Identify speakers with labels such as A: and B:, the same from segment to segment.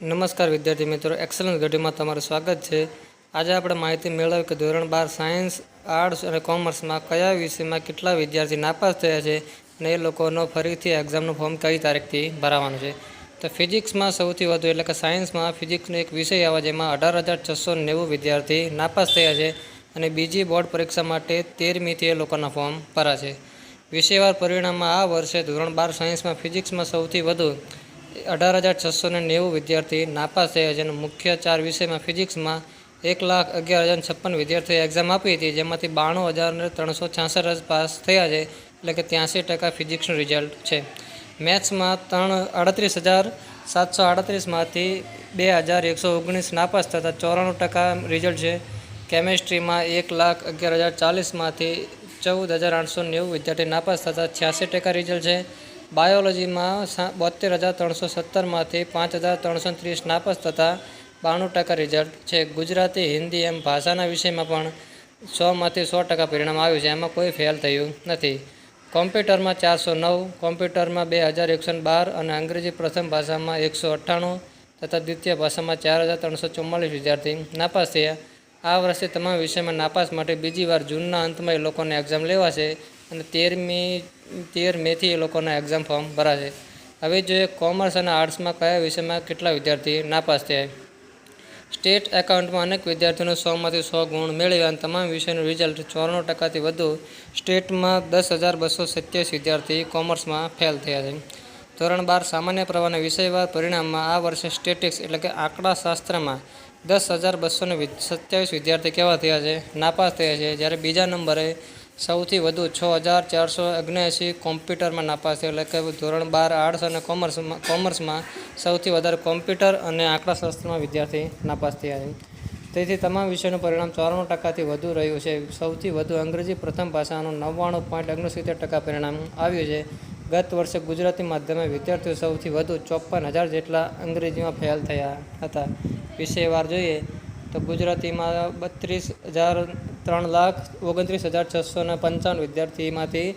A: નમસ્કાર વિદ્યાર્થી મિત્રો એક્સલન્સ ઘડીમાં તમારું સ્વાગત છે. આજે આપણે માહિતી મેળવી કે ધોરણ બાર સાયન્સ, આર્ટ્સ અને કોમર્સમાં કયા વિષયમાં કેટલા વિદ્યાર્થી નાપાસ થયા છે અને એ લોકોનો ફરીથી એક્ઝામનું ફોર્મ કઈ તારીખથી ભરાવાનું છે. તો ફિઝિક્સમાં સૌથી વધુ, એટલે કે સાયન્સમાં ફિઝિક્સનો એક વિષય આવે જેમાં અઢાર હજાર છસો નેવું વિદ્યાર્થી નાપાસ થયા છે અને બીજી બોર્ડ પરીક્ષા માટે તેરમીથી એ લોકોના ફોર્મ ભરાશે. વિષયવાર પરિણામમાં આ વર્ષે ધોરણ બાર સાયન્સમાં ફિઝિક્સમાં સૌથી વધુ અઢાર હજાર છસો ને નેવું વિદ્યાર્થી નાપાસ થયા છે મુખ્ય ચાર વિષયમાં ફિઝિક્સમાં એક લાખ અગિયાર હજાર છપ્પન વિદ્યાર્થીઓએ એક્ઝામ આપી હતી, જેમાંથી બાણું હજાર ત્રણસો છાસઠ જ પાસ થયા છે, એટલે કે ત્યાંસી ટકા ફિઝિક્સનું રિઝલ્ટ છે. મેથ્સમાં ત્રણ અડત્રીસ હજાર સાતસો આડત્રીસમાંથી બે હજાર એકસો ઓગણીસ નાપાસ થતાં ચોરાણું ટકા રિઝલ્ટ છે. કેમેસ્ટ્રીમાં એક લાખ અગિયાર હજાર ચાલીસમાંથી ચૌદ હજાર આઠસો નેવું વિદ્યાર્થી નાપાસ થતા છ્યાસી ટકા રિઝલ્ટ છે. બાયોલોજીમાં બોતેર હજાર ત્રણસો સત્તરમાંથી પાંચ હજાર ત્રણસો ત્રીસ નાપાસ તથા બાણું ટકા રિઝલ્ટ છે. ગુજરાતી, હિન્દી એમ ભાષાના વિષયમાં પણ સોમાંથી સો ટકા પરિણામ આવ્યું છે. એમાં કોઈ ફેલ થયું નથી. કોમ્પ્યુટરમાં ચારસો નવ, કોમ્પ્યુટરમાં બે હજાર એકસો બાર અને અંગ્રેજી પ્રથમ ભાષામાં એકસો અઠ્ઠાણું તથા દ્વિતીય ભાષામાં ચાર હજાર ત્રણસો ચુમ્માલીસ વિદ્યાર્થી નાપાસ થયા. આ વર્ષે તમામ વિષયમાં નાપાસ માટે બીજી વાર જૂનના અંતમાં એ લોકોને એક્ઝામ લેવાશે. અને તેરમી તેર મેથી એ લોકોના એક્ઝામ ફોર્મ ભરાશે. હવે જોઈએ કોમર્સ અને આર્ટ્સમાં કયા વિષયમાં કેટલા વિદ્યાર્થી નાપાસ થયા સ્ટેટ એકાઉન્ટમાં અનેક વિદ્યાર્થીઓને સોમાંથી સો ગુણ મેળવ્યા અને તમામ વિષયનું રિઝલ્ટ ચોરાણું ટકાથી વધુ સ્ટેટમાં દસ હજાર બસો સત્યાવીસ વિદ્યાર્થી કોમર્સમાં ફેલ થયા છે. ધોરણ બાર સામાન્ય પ્રવાહના વિષયવાર પરિણામમાં આ વર્ષે સ્ટેટિક્સ એટલે કે આંકડાશાસ્ત્રમાં દસ હજાર બસો સત્યાવીસ વિદ્યાર્થી કેવા થયા છે? નાપાસ થયા છે. જ્યારે બીજા નંબરે સૌથી વધુ છ હજાર ચારસો ઓગણએંસી કોમ્પ્યુટરમાં નાપાસ થયો. એટલે કે ધોરણ બાર આર્ટ્સ અને કોમર્સમાં કોમર્સમાં સૌથી વધારે કોમ્પ્યુટર અને આંકડાશાસ્ત્રમાં વિદ્યાર્થી નાપાસ થયા છે. તેથી તમામ વિષયનું પરિણામ ચોરાણું ટકાથી વધુ રહ્યું છે. સૌથી વધુ અંગ્રેજી પ્રથમ ભાષાનું નવ્વાણું પોઈન્ટ ઓગણસિત્તેર ટકા પરિણામ આવ્યું છે. ગત વર્ષે ગુજરાતી માધ્યમે વિદ્યાર્થીઓ સૌથી વધુ ચોપન હજાર જેટલા અંગ્રેજીમાં ફેલ થયા હતા. વિષયવાર જોઈએ તો ગુજરાતીમાં બત્રીસ હજાર ત્રણ લાખ ઓગણત્રીસ હજાર છસો ને પંચાવન વિદ્યાર્થીમાંથી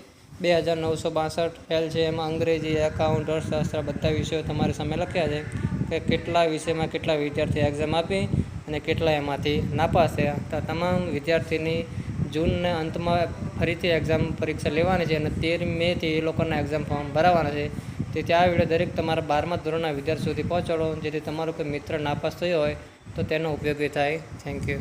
A: બે હજાર નવસો બાસઠ ફેલ છે. એમાં અંગ્રેજી એકાઉન્ટ અર્થશાસ્ત્ર બધા વિષયો તમારી સામે લખ્યા છે કે કેટલા વિષયમાં કેટલા વિદ્યાર્થી એક્ઝામ આપી અને કેટલા એમાંથી નાપાસ. થયા તો તમામ વિદ્યાર્થીની જૂનના અંતમાં ફરીથી એક્ઝામ પરીક્ષા લેવાની છે અને તેર મેથી એ લોકોના એક્ઝામ ફોર્મ ભરાવાના છે. તેથી આ વીડિયો દરેક તમારા બારમા ધોરણના વિદ્યાર્થી સુધી પહોંચાડો. જેથી તમારો કોઈ મિત્ર નાપાસ થયો હોય તો તેનો ઉપયોગી થાય. Thank you